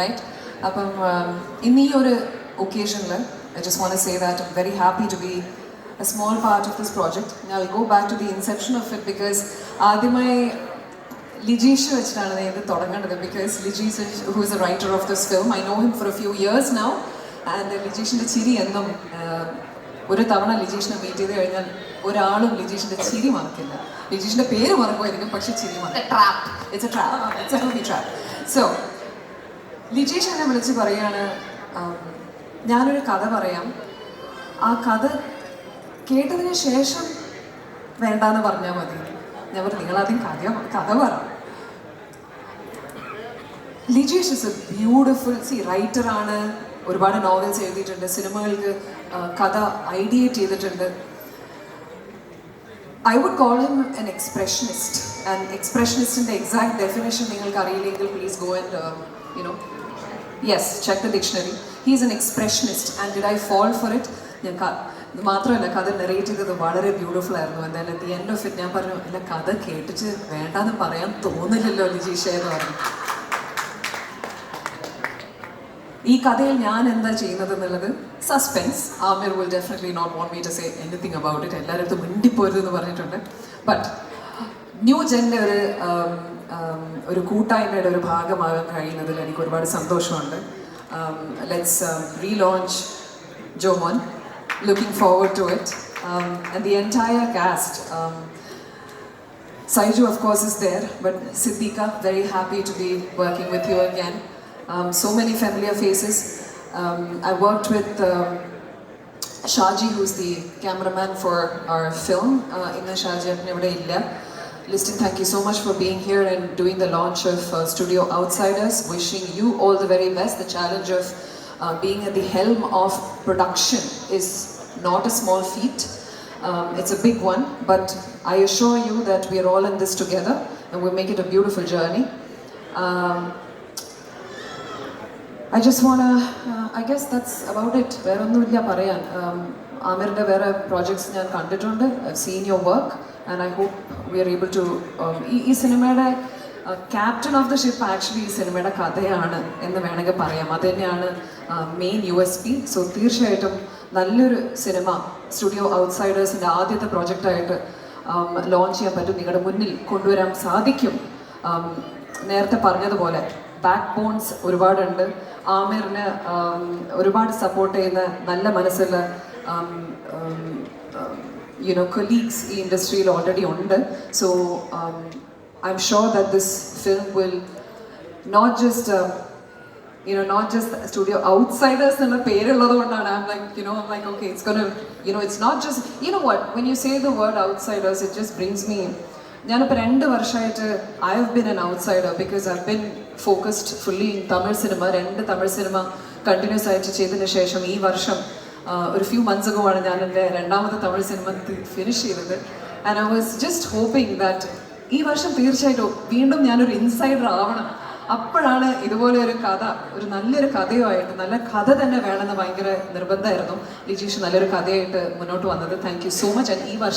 Right അപ്പം um, ഇന്ന് ഈ ഒരു ഒക്കേഷനിൽ I just want say that I'm very happy to be a small part of this project I go back to the inception of it because ആദ്യമായി ലിജീഷ് വെച്ചിട്ടാണ് ഞാൻ ഇത് തുടങ്ങേണ്ടത്. Because Lijeesh who is a writer of this film I know him for a few years now and ലിജീഷിന്റെ ചിരി എന്നും ഒരു തവണ ലിജീഷിനെ meet ചെയ്ത് കഴിഞ്ഞാൽ ഒരാളും ലിജീഷിന്റെ ചിരി മറക്കില്ല. ലിജീഷിന്റെ പേര് മറക്കുമായിരിക്കും പക്ഷെ ചിരി മറക്കും. Trap it's a trap so Lijeesh എന്നെ വിളിച്ച് പറയാണ് ഞാനൊരു കഥ പറയാം. ആ കഥ കേട്ടതിന് ശേഷം വേണ്ടാന്ന് പറഞ്ഞാൽ മതി. ഞാൻ പറഞ്ഞു നിങ്ങളാദ്യം കഥ കഥ പറ. ലിജീഷ് ഇസ് എ ബ്യൂട്ടിഫുൾ സി റൈറ്ററാണ് ഒരുപാട് നോവൽസ് എഴുതിയിട്ടുണ്ട് സിനിമകൾക്ക് കഥ ഐഡിയേറ്റ് ചെയ്തിട്ടുണ്ട്. I would call him an expressionist and എക്സ്പ്രഷനിസ്റ്റിന്റെ exact definition നിങ്ങൾക്ക് അറിയില്ലെങ്കിൽ please go and you know yes check the dictionary he is an expressionist and did I fall for it ഞാൻ മാത്രമല്ല കഥ നെറേറ്റ് ചെയ്തത് വളരെ ബ്യൂട്ടിഫുൾ ആയിരുന്നു. എന്തായാലും ദി എൻഡ് ഓഫ് ഇറ്റ് ഞാൻ പറഞ്ഞു അല്ല കഥ കേട്ടിട്ട് വേണ്ടാന്ന് പറയാൻ തോന്നില്ലല്ലോ ലിജീഷ എന്ന് പറഞ്ഞു. ഈ കഥയിൽ ഞാൻ എന്താ ചെയ്യുന്നത് എന്നുള്ളത് suspense Aamir will definitely not want me to say anything about it എല്ലാവരും അടുത്ത് മിണ്ടിപ്പോരുത് പറഞ്ഞിട്ടുണ്ട്. ബട്ട് ന്യൂ ജെന്റെ ഒരു um, um, ഒരു കൂട്ടായ്മയുടെ ഒരു ഭാഗമാകാൻ കഴിയുന്നതിൽ എനിക്ക് ഒരുപാട് സന്തോഷമുണ്ട് Um, let's relaunch Jomon looking forward to it and the entire cast Saiju, of course, is there, but Siddika, very happy to be working with you again. Um, so many familiar faces. Um, I worked with um, Shaji, who's the cameraman for our film. Uh, Inna Shaji, Apne Illa. Liston, thank you so much for being here and doing the launch of uh, Studio Outsiders. Wishing you all the very best. The challenge of uh, being at the helm of production is not a small feat. Um, it's a big one, but I assure you that we are all in this together and we'll make it a beautiful journey. Um, I just wanna, uh, I guess that's about it. വേറെ ഒന്നുമില്ല പറയാൻ Um, ആമിറിൻ്റെ വേറെ projects ഞാൻ കണ്ടിട്ടുണ്ട് scene your work and I hope we are able to ഈ ഈ സിനിമയുടെ captain of the ship actually ഈ സിനിമയുടെ കഥയാണ് എന്ന് വേണമെങ്കിൽ പറയാം. അത് തന്നെയാണ് main U S P so തീർച്ചയായിട്ടും നല്ലൊരു സിനിമ സ്റ്റുഡിയോ ഔട്ട്സൈഡേഴ്സിന്റെ ആദ്യത്തെ പ്രോജക്റ്റായിട്ട് ലോഞ്ച് ചെയ്യാൻ പറ്റും. നിങ്ങളുടെ മുന്നിൽ കൊണ്ടുവരാൻ സാധിക്കും. Um, നേരത്തെ പറഞ്ഞതുപോലെ ബാക്ക് ബോൺസ് ഒരുപാടുണ്ട്. ആമിറിന് um, ഒരുപാട് സപ്പോർട്ട് ചെയ്യുന്ന നല്ല മനസ്സുള്ള യുനോ കൊലീഗ്സ് ഈ ഇൻഡസ്ട്രിയിൽ ഓൾറെഡി ഉണ്ട്. So I am sure that this film will not just you know, not just studio outsiders എന്നുള്ള പേരുള്ളത് കൊണ്ടാണ്. I'm like, you know, I'm like, okay, it's gonna, you know, it's not just, you know what, when you say the word outsiders, it just brings me, ഞാനിപ്പോൾ രണ്ട് വർഷമായിട്ട് I have been an outsider because I been focused fully in Tamil cinema രണ്ട് Tamil cinema continuous ആയിട്ട് ചെയ്തതിന് ശേഷം ഈ വർഷം ഒരു ഫ്യൂ മന്ത്സ് അഗോ ആണ് ഞാൻ എന്റെ രണ്ടാമത്തെ തമിഴ് സിനിമ ഫിനിഷ് ചെയ്തത്. And I was just hoping that ഈ വർഷം തീർച്ചയായിട്ടും വീണ്ടും ഞാനൊരു ഇൻസൈഡർ ആവണം. അപ്പോഴാണ് ഇതുപോലെ ഒരു കഥ ഒരു നല്ലൊരു കഥയുമായിട്ട് നല്ല കഥ തന്നെ വേണമെന്ന് ഭയങ്കര നിർബന്ധമായിരുന്നു. ലിജീഷ് നല്ലൊരു കഥയായിട്ട് മുന്നോട്ട് വന്നത്. താങ്ക് സോ മച്ച് ആൻഡ് ഈ വർഷം